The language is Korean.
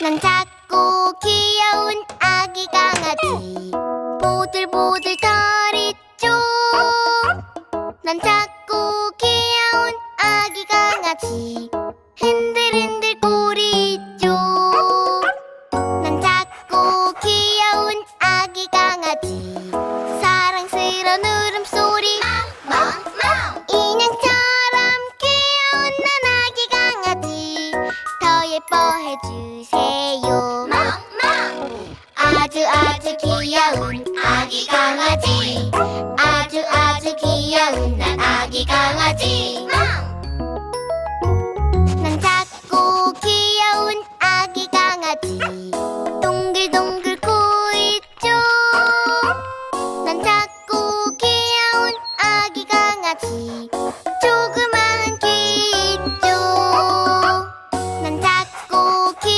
난 작고 귀여운 아기 강아지. 보들보들 털이 쪽난 작고 귀여운 아기 강아지. 흔들흔들 꼬리 쪽난 작고 귀여운 아기 강아지. 사랑스러운 울음소리. 인형처럼 귀여운 난 아기 강아지. 더 예뻐해 주세요 아주 아주 귀여운 아